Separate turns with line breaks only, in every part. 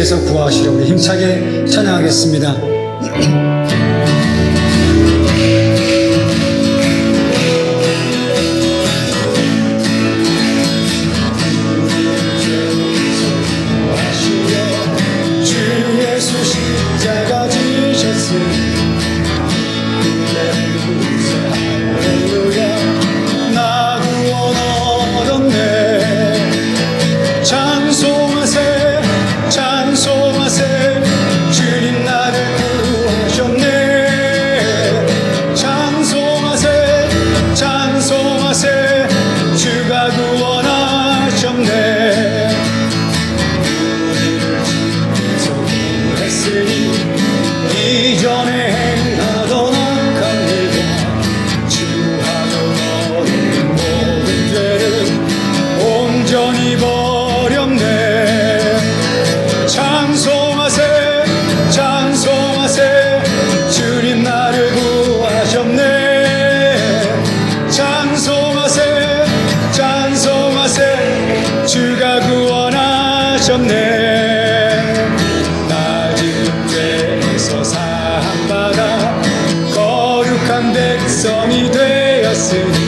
주께서 구하시려고 힘차게 찬양하겠습니다. Сам ідея син.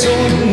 so oh,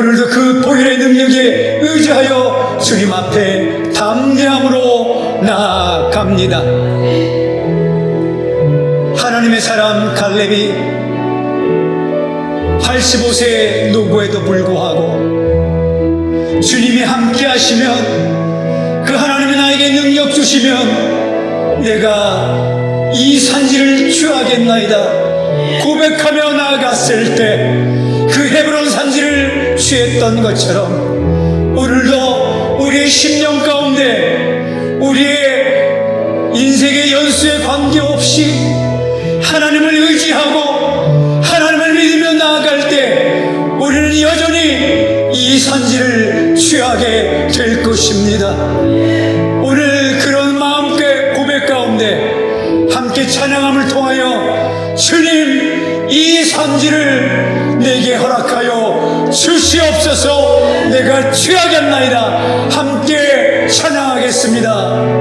오늘도 그 보혈의 능력에 의지하여 주님 앞에 담대함으로 나아갑니다. 하나님의 사람 갈렙이 85세의 노고에도 불구하고 주님이 함께 하시면 그 하나님이 나에게 능력 주시면 내가 이 산지를 취하겠나이다. 고백하며 나아갔을 때 그 헤브론 산지를 취했던 것처럼 오늘도 우리의 심령 가운데 우리의 인생의 연수에 관계없이 하나님을 의지하고 하나님을 믿으며 나아갈 때 우리는 여전히 이 산지를 취하게 될 것입니다. 주시옵소서 내가 취하겠나이다 함께 찬양하겠습니다.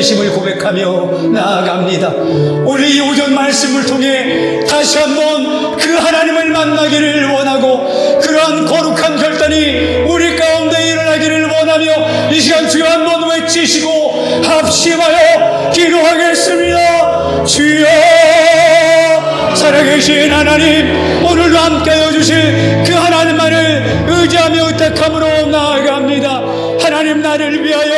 하나님이심을 고백하며 나아갑니다. 오늘 이 오전 말씀을 통해 다시 한번 그 하나님을 만나기를 원하고 그러한 거룩한 결단이 우리 가운데 일어나기를 원하며 이 시간 주여 한번 외치시고 합심하여 기도하겠습니다. 주여 살아계신 하나님 오늘도 함께해 주신 그 하나님만을 의지하며 의탁함으로 나아갑니다. 하나님 나를 위하여